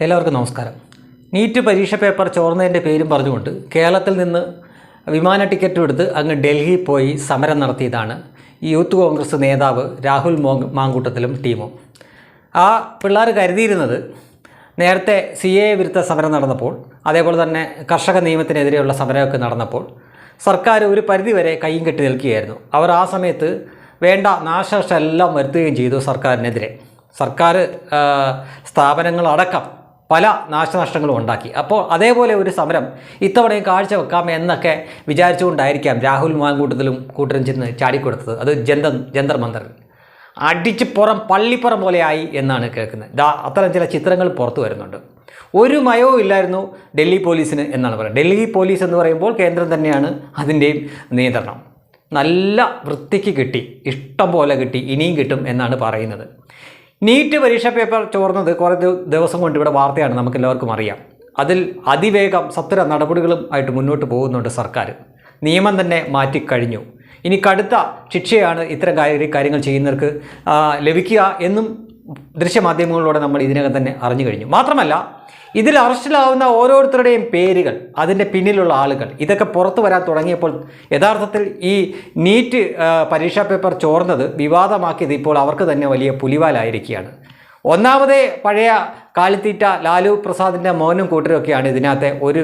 എല്ലാവർക്കും നമസ്കാരം. നീറ്റ് പരീക്ഷ പേപ്പർ ചോർന്നതിന്റെ പേരും പറഞ്ഞുകൊണ്ട് കേരളത്തിൽ നിന്ന് വിമാന ടിക്കറ്റ് എടുത്ത് അങ്ങ് ഡൽഹി പോയി സമരം നടത്തിയതാണ് ഈ യൂത്ത് കോൺഗ്രസ് നേതാവ് രാഹുൽ മോ മാങ്കൂട്ടത്തിലും ടീമും. ആ പിള്ളേർ കരുതിയിരുന്നത് നേരത്തെ സി എ വിരുദ്ധ സമരം നടന്നപ്പോൾ അതേപോലെ തന്നെ കർഷക നിയമത്തിനെതിരെയുള്ള സമരമൊക്കെ നടന്നപ്പോൾ സർക്കാർ ഒരു പരിധിവരെ കൈയും കെട്ടി നിൽക്കുകയായിരുന്നു. അവർ ആ സമയത്ത് വേണ്ട നാശനഷ്ടം എല്ലാം വരുത്തുകയും ചെയ്തു സർക്കാരിനെതിരെ. സർക്കാർ സ്ഥാപനങ്ങളടക്കം പല നാശനഷ്ടങ്ങളും ഉണ്ടാക്കി. അപ്പോൾ അതേപോലെ ഒരു സമരം ഇത്തവണയും കാഴ്ച വെക്കാം എന്നൊക്കെ വിചാരിച്ചുകൊണ്ടായിരിക്കാം രാഹുൽ മാങ്കൂട്ടത്തിലും കൂട്ടരും ചെന്ന് ചാടിക്കൊടുത്തത്. അത് ജന്തർ ജന്തർ മന്ദറിൽ. അടിച്ച് പുറം പള്ളിപ്പുറം പോലെയായി എന്നാണ് കേൾക്കുന്നത്. ദാ അത്തരം ചില ചിത്രങ്ങൾ പുറത്തു വരുന്നുണ്ട്. ഒരു മയവും ഇല്ലായിരുന്നു ഡൽഹി പോലീസിന് എന്നാണ് പറയുന്നത്. ഡൽഹി പോലീസ് എന്ന് പറയുമ്പോൾ കേന്ദ്രം തന്നെയാണ് അതിന്റെയും നിയന്ത്രണം. നല്ല വൃത്തിക്ക് കിട്ടി ഇഷ്ടം പോലെ കിട്ടി ഇനിയും കിട്ടും എന്നാണ് പറയുന്നത്. നീറ്റ് പരീക്ഷാ പേപ്പർ ചോർന്നത് കുറേ ദിവസം കൊണ്ട് ഇവിടെ വാർത്തയാണ് നമുക്ക് എല്ലാവർക്കും അറിയാം. അതിൽ അതിവേഗം സത്വര നടപടികളും ആയിട്ട് മുന്നോട്ട് പോകുന്നുണ്ട് സർക്കാർ. നിയമം തന്നെ മാറ്റിക്കഴിഞ്ഞു. ഇനി കടുത്ത ശിക്ഷയാണ് ഇത്തരം കാര്യ കാര്യങ്ങൾ ചെയ്യുന്നവർക്ക് ലഭിക്കുക എന്നും ദൃശ്യമാധ്യമങ്ങളിലൂടെ നമ്മൾ ഇതിനകം തന്നെ അറിഞ്ഞു കഴിഞ്ഞു. മാത്രമല്ല ഇതിൽ അറസ്റ്റിലാവുന്ന ഓരോരുത്തരുടെയും പേരുകൾ അതിന്റെ പിന്നിലുള്ള ആളുകൾ ഇതൊക്കെ പുറത്തു വരാൻ തുടങ്ങിയപ്പോൾ യഥാർത്ഥത്തിൽ ഈ നീറ്റ് പരീക്ഷാ പേപ്പർ ചോർന്നത് വിവാദമാക്കിയത് ഇപ്പോൾ അവർക്ക് തന്നെ വലിയ പുലിവാലായിരിക്കുകയാണ്. ഒന്നാമതേ പഴയ കാലിത്തീറ്റ ലാലു പ്രസാദിന്റെ മോനും കൂട്ടരും ഒക്കെയാണ് ഇതിനകത്തെ ഒരു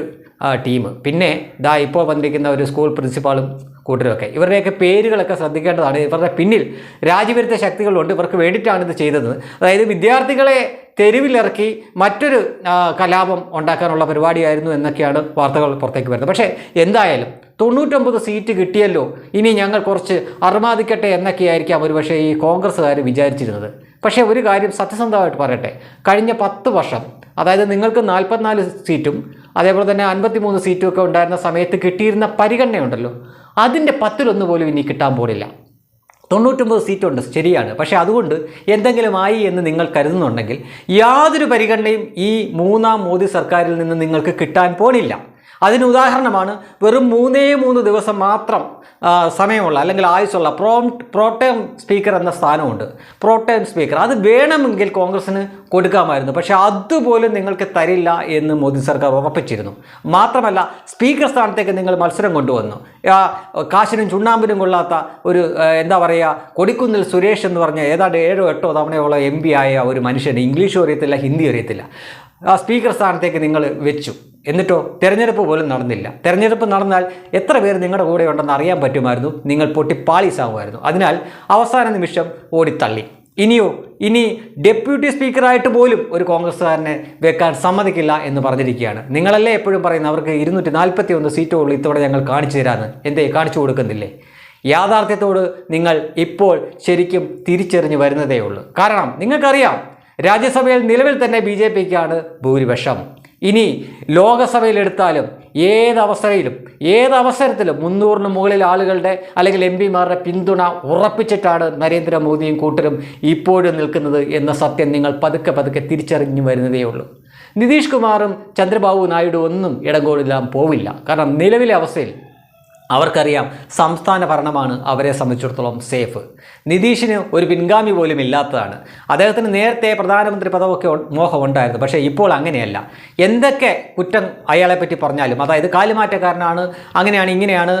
ടീം. പിന്നെ ദാ ഇപ്പോൾ വന്നിരിക്കുന്ന ഒരു സ്കൂൾ പ്രിൻസിപ്പാളും കൂട്ടരൊക്കെ ഇവരുടെയൊക്കെ പേരുകളൊക്കെ ശ്രദ്ധിക്കേണ്ടതാണ്. ഇവരുടെ പിന്നിൽ രാജ്യവിരുദ്ധ ശക്തികളുണ്ട്. ഇവർക്ക് വേണ്ടിയിട്ടാണ് ഇത് ചെയ്തത്. അതായത് വിദ്യാർത്ഥികളെ തെരുവിലിറക്കി മറ്റൊരു കലാപം ഉണ്ടാക്കാനുള്ള പരിപാടിയായിരുന്നു എന്നൊക്കെയാണ് വാർത്തകൾ പുറത്തേക്ക് വരുന്നത്. പക്ഷേ എന്തായാലും തൊണ്ണൂറ്റൊമ്പത് സീറ്റ് കിട്ടിയല്ലോ. ഇനി ഞങ്ങൾ കുറച്ച് അർമാദിക്കട്ടെ എന്നൊക്കെയായിരിക്കാം ഒരുപക്ഷെ ഈ കോൺഗ്രസ്സുകാർ വിചാരിച്ചിരുന്നത്. പക്ഷേ ഒരു കാര്യം സത്യസന്ധമായിട്ട് പറയട്ടെ. കഴിഞ്ഞ പത്ത് വർഷം അതായത് നിങ്ങൾക്ക് നാൽപ്പത്തിനാല് സീറ്റും അതേപോലെ തന്നെ അൻപത്തിമൂന്ന് സീറ്റും ഒക്കെ ഉണ്ടായിരുന്ന സമയത്ത് കിട്ടിയിരുന്ന പരിഗണനയുണ്ടല്ലോ. അതിന്റെ പത്തിലൊന്ന് പോലും ഇനി കിട്ടാൻ പോണില്ല. തൊണ്ണൂറ്റൊമ്പത് സീറ്റുണ്ട് ശരിയാണ്. പക്ഷേ അതുകൊണ്ട് എന്തെങ്കിലും ആയി എന്ന് നിങ്ങൾ കരുതുന്നുണ്ടെങ്കിൽ യാതൊരു പരിഗണനയും ഈ മൂന്നാം മോദി സർക്കാരിൽ നിന്ന് നിങ്ങൾക്ക് കിട്ടാൻ പോണില്ല. അതിന് ഉദാഹരണമാണ് വെറും മൂന്നേ മൂന്ന് ദിവസം മാത്രം സമയമുള്ള അല്ലെങ്കിൽ ആയുസ്സുള്ള പ്രോ പ്രോട്ടേം സ്പീക്കർ എന്ന സ്ഥാനമുണ്ട്. Pro tem speaker. അത് വേണമെങ്കിൽ കോൺഗ്രസ്സിന് കൊടുക്കാമായിരുന്നു. പക്ഷേ അതുപോലും നിങ്ങൾക്ക് തരില്ല എന്ന് മോദി സർക്കാർ ഉറപ്പിച്ചിരുന്നു. മാത്രമല്ല സ്പീക്കർ സ്ഥാനത്തേക്ക് നിങ്ങൾ മത്സരം കൊണ്ടുവന്നു. കാശിനും ചുണ്ണാമ്പിനും കൊള്ളാത്ത ഒരു എന്താ പറയുക കൊടിക്കുന്നിൽ സുരേഷ് എന്ന് പറഞ്ഞ ഏതാണ്ട് ഏഴോ എട്ടോ തവണയുള്ള എം ആയ ഒരു മനുഷ്യന് ഇംഗ്ലീഷും അറിയത്തില്ല ഹിന്ദി അറിയത്തില്ല. ആ സ്പീക്കർ സ്ഥാനത്തേക്ക് നിങ്ങൾ വെച്ചു. എന്നിട്ടോ തെരഞ്ഞെടുപ്പ് പോലും നടന്നില്ല. തെരഞ്ഞെടുപ്പ് നടന്നാൽ എത്ര പേര് നിങ്ങളുടെ കൂടെ ഉണ്ടെന്ന് അറിയാൻ പറ്റുമായിരുന്നു. നിങ്ങൾ പൊട്ടി പാളീസാവുമായിരുന്നു. അതിനാൽ അവസാന നിമിഷം ഓടിത്തള്ളി. ഇനിയോ ഇനി ഡെപ്യൂട്ടി സ്പീക്കറായിട്ട് പോലും ഒരു കോൺഗ്രസ്സുകാരനെ വെക്കാൻ സമ്മതിക്കില്ല എന്ന് പറഞ്ഞിരിക്കുകയാണ്. നിങ്ങളല്ലേ എപ്പോഴും പറയുന്നത്? അവർക്ക് ഇരുന്നൂറ്റി നാൽപ്പത്തി ഒന്ന് സീറ്റുള്ളൂ ഇത്തവണ ഞങ്ങൾ കാണിച്ചു തരാമെന്ന് എന്തേ കാണിച്ചു കൊടുക്കുന്നില്ലേ? യാഥാർത്ഥ്യത്തോട് നിങ്ങൾ ഇപ്പോൾ ശരിക്കും തിരിച്ചറിഞ്ഞു വരുന്നതേ ഉള്ളൂ. കാരണം നിങ്ങൾക്കറിയാം രാജ്യസഭയിൽ നിലവിൽ തന്നെ ബി ജെ പിക്കാണ് ഭൂരിപക്ഷം. ഇനി ലോകസഭയിൽ എടുത്താലും ഏത് അവസരയിലും അവസരത്തിലും മുന്നൂറിന് മുകളിൽ ആളുകളുടെ അല്ലെങ്കിൽ എം പിമാരുടെ പിന്തുണ ഉറപ്പിച്ചിട്ടാണ് നരേന്ദ്രമോദിയും കൂട്ടരും ഇപ്പോഴും നിൽക്കുന്നത് എന്ന സത്യം നിങ്ങൾ പതുക്കെ പതുക്കെ തിരിച്ചറിഞ്ഞു വരുന്നതേ ഉള്ളൂ. നിതീഷ് കുമാറും ചന്ദ്രബാബു നായിഡു ഒന്നും ഇടങ്കോളില്ലാൻ പോവില്ല. കാരണം നിലവിലെ അവസ്ഥയിൽ അവർക്കറിയാം സംസ്ഥാന ഭരണമാണ് അവരെ സംബന്ധിച്ചിടത്തോളം സേഫ് നിതീഷിന് ഒരു പിൻഗാമി പോലും ഇല്ലാത്തതാണ്. അദ്ദേഹത്തിന് നേരത്തെ പ്രധാനമന്ത്രി പദമൊക്കെ മോഹമുണ്ടായിരുന്നു പക്ഷേ ഇപ്പോൾ അങ്ങനെയല്ല. എന്തൊക്കെ കുറ്റം അയാളെപ്പറ്റി പറഞ്ഞാലും അതായത് കാലുമാറ്റക്കാരനാണ് അങ്ങനെയാണ് ഇങ്ങനെയാണ്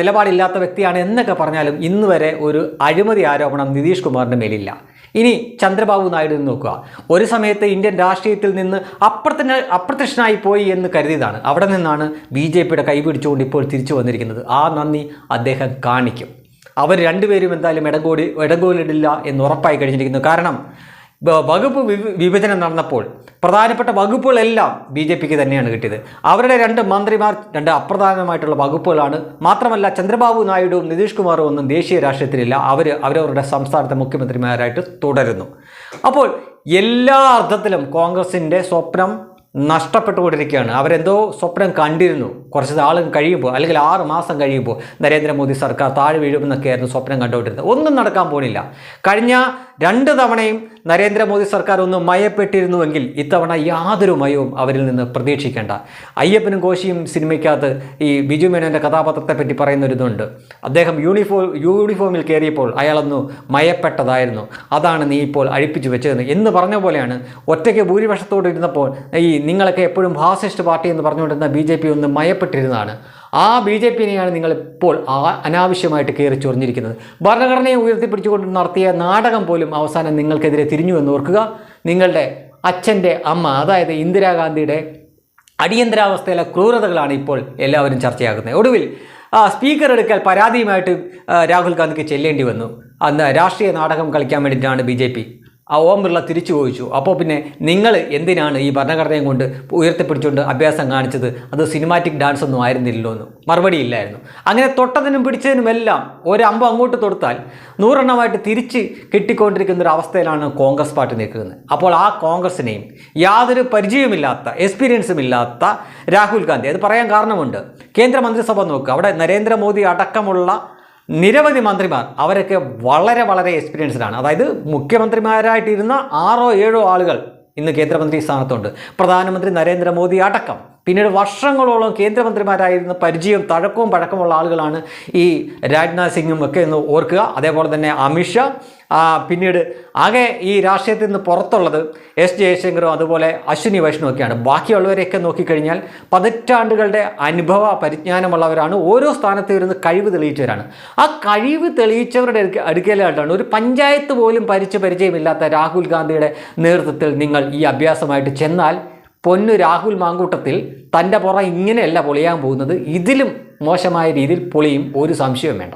നിലപാടില്ലാത്ത വ്യക്തിയാണ് എന്നൊക്കെ പറഞ്ഞാലും ഇന്ന് വരെ ഒരു അഴിമതി ആരോപണം നിതീഷ് കുമാറിന്റെ മേലില്ല. ഇനി ചന്ദ്രബാബു നായിഡു എന്ന് നോക്കുക. ഒരു സമയത്ത് ഇന്ത്യൻ രാഷ്ട്രീയത്തിൽ നിന്ന് അപ്രത്യക്ഷ അപ്രത്യക്ഷനായി പോയി എന്ന് കരുതിയതാണ്. അവിടെ നിന്നാണ് ബി ജെ പിയുടെ കൈപിടിച്ചുകൊണ്ട് ഇപ്പോൾ തിരിച്ചു വന്നിരിക്കുന്നത്. ആ നന്ദി അദ്ദേഹം കാണിക്കും. അവർ രണ്ടുപേരും എന്തായാലും ഇടങ്കോടി ഇടങ്കോലിടില്ല എന്ന് ഉറപ്പായി കഴിഞ്ഞിരിക്കുന്നു. കാരണം വകുപ്പ് വിഭജനം നടന്നപ്പോൾ പ്രധാനപ്പെട്ട വകുപ്പുകളെല്ലാം ബി ജെ പിക്ക് തന്നെയാണ് കിട്ടിയത്. അവരുടെ രണ്ട് മന്ത്രിമാർ രണ്ട് അപ്രധാനമായിട്ടുള്ള വകുപ്പുകളാണ്. മാത്രമല്ല ചന്ദ്രബാബു നായിഡുവും നിതീഷ് കുമാറും ഒന്നും ദേശീയ രാഷ്ട്രീയത്തിലില്ല. അവർ അവരവരുടെ സംസ്ഥാനത്തെ മുഖ്യമന്ത്രിമാരായിട്ട് തുടരുന്നു. അപ്പോൾ എല്ലാ അർത്ഥത്തിലും കോൺഗ്രസിന്റെ സ്വപ്നം നഷ്ടപ്പെട്ടുകൊണ്ടിരിക്കുകയാണ്. അവരെന്തോ സ്വപ്നം കണ്ടിരുന്നു. കുറച്ച് നാളും കഴിയുമ്പോൾ അല്ലെങ്കിൽ ആറ് മാസം കഴിയുമ്പോൾ നരേന്ദ്രമോദി സർക്കാർ താഴെ വീഴുമെന്നൊക്കെയായിരുന്നു സ്വപ്നം കണ്ടുകൊണ്ടിരുന്നത്. ഒന്നും നടക്കാൻ പോകുന്നില്ല കഴിഞ്ഞ രണ്ട് തവണയും നരേന്ദ്രമോദി സർക്കാർ ഒന്ന് മയപ്പെട്ടിരുന്നുവെങ്കിൽ ഇത്തവണ യാതൊരു മയവും അവരിൽ നിന്ന് പ്രതീക്ഷിക്കേണ്ട. അയ്യപ്പനും കോശിയും സിനിമയ്ക്കകത്ത് ഈ ബിജു മേനോന്റെ കഥാപാത്രത്തെ പറ്റി പറയുന്നൊരിതുണ്ട്. അദ്ദേഹം യൂണിഫോം യൂണിഫോമിൽ കയറിയപ്പോൾ അയാളൊന്ന് മയപ്പെട്ടതായിരുന്നു. അതാണ് നീ ഇപ്പോൾ അഴിപ്പിച്ച് വെച്ചതെന്ന് എന്ന് പറഞ്ഞ പോലെയാണ്. ഒറ്റയ്ക്ക് ഭൂരിപക്ഷത്തോട് ഇരുന്നപ്പോൾ ഈ നിങ്ങളൊക്കെ എപ്പോഴും ഫാസിസ്റ്റ് പാർട്ടി എന്ന് പറഞ്ഞുകൊണ്ടിരുന്ന ബി ജെ പി ഒന്ന് മയപ്പെട്ടിരുന്നതാണ്. ആ ബി ജെ പിനെയാണ് നിങ്ങളിപ്പോൾ അനാവശ്യമായിട്ട് കയറി ചൊറിഞ്ഞിരിക്കുന്നത്. ഭരണഘടനയെ ഉയർത്തിപ്പിടിച്ചുകൊണ്ട് നടത്തിയ നാടകം പോലും അവസാനം നിങ്ങൾക്കെതിരെ തിരിഞ്ഞു എന്ന് ഓർക്കുക. നിങ്ങളുടെ അച്ഛന്റെ അമ്മ അതായത് ഇന്ദിരാഗാന്ധിയുടെ അടിയന്തരാവസ്ഥയിലെ ക്രൂരതകളാണ് ഇപ്പോൾ എല്ലാവരും ചർച്ചയാക്കുന്നത് ഒടുവിൽ സ്പീക്കർ എടുക്കൽ പരാതിയുമായിട്ട് രാഹുൽ ഗാന്ധിക്ക് ചെല്ലേണ്ടി വന്നു. അന്ന് രാഷ്ട്രീയ നാടകം കളിക്കാൻ വേണ്ടിയിട്ടാണ് ബി ആ ഓം ബിർള തിരിച്ചു ചോദിച്ചു. അപ്പോൾ പിന്നെ നിങ്ങൾ എന്തിനാണ് ഈ ഭരണഘടനയും കൊണ്ട് ഉയർത്തിപ്പിടിച്ചുകൊണ്ട് അഭ്യാസം കാണിച്ചത്? അത് സിനിമാറ്റിക് ഡാൻസ് ഒന്നും ആയിരുന്നില്ലല്ലോ എന്ന് മറുപടി ഇല്ലായിരുന്നു. അങ്ങനെ തൊട്ടതിനും പിടിച്ചതിനുമെല്ലാം ഒരു അമ്പ് അങ്ങോട്ട് തൊടുത്താൽ നൂറെണ്ണമായിട്ട് തിരിച്ച് കിട്ടിക്കൊണ്ടിരിക്കുന്ന ഒരു അവസ്ഥയിലാണ് കോൺഗ്രസ് പാർട്ടി നിൽക്കുന്നത്. അപ്പോൾ ആ കോൺഗ്രസിനെയും യാതൊരു പരിചയമില്ലാത്ത എക്സ്പീരിയൻസും ഇല്ലാത്ത രാഹുൽ ഗാന്ധി അത് പറയാൻ കാരണമുണ്ട്. കേന്ദ്രമന്ത്രിസഭ നോക്കുക അവിടെ നരേന്ദ്രമോദി അടക്കമുള്ള നിരവധി മന്ത്രിമാർ അവരൊക്കെ വളരെ വളരെ എക്സ്പീരിയൻസ്ഡ് ആണ്. അതായത് മുഖ്യമന്ത്രിമാരായിട്ടിരുന്ന ആറോ ഏഴോ ആളുകൾ ഇന്ന് കേന്ദ്രമന്ത്രി സ്ഥാനത്തുണ്ട്. പ്രധാനമന്ത്രി നരേന്ദ്രമോദി അടക്കം. പിന്നീട് വർഷങ്ങളോളം കേന്ദ്രമന്ത്രിമാരായിരുന്ന പരിചയവും തഴക്കവും പഴക്കമുള്ള ആളുകളാണ് ഈ രാജ്നാഥ് സിംഗും ഒക്കെ എന്ന് ഓർക്കുക. അതേപോലെ തന്നെ അമിത്ഷാ പിന്നീട് ആകെ ഈ രാഷ്ട്രീയത്തിൽ നിന്ന് പുറത്തുള്ളത് എസ് ജയശങ്കറും അതുപോലെ അശ്വിനി വൈഷ്ണവും ഒക്കെയാണ്. ബാക്കിയുള്ളവരെയൊക്കെ നോക്കിക്കഴിഞ്ഞാൽ പതിറ്റാണ്ടുകളുടെ അനുഭവ പരിജ്ഞാനമുള്ളവരാണ്. ഓരോ സ്ഥാനത്ത് വരുന്ന കഴിവ് തെളിയിച്ചവരാണ്. ആ കഴിവ് തെളിയിച്ചവരുടെ അടുക്ക അടുക്കലായിട്ടാണ് ഒരു പഞ്ചായത്ത് പോലും പരിച്ച് പരിചയമില്ലാത്ത രാഹുൽ ഗാന്ധിയുടെ നേതൃത്വത്തിൽ നിങ്ങൾ ഈ അഭ്യാസമായിട്ട് ചെന്നാൽ പൊന്നു രാഹുൽ മാങ്കൂട്ടത്തിൽ തന്റെ പുറ ഇങ്ങനെയല്ല പൊളിയാൻ പോകുന്നത്. ഇതിലും മോശമായ രീതിയിൽ പൊളിയും. ഒരു സംശയവും വേണ്ട.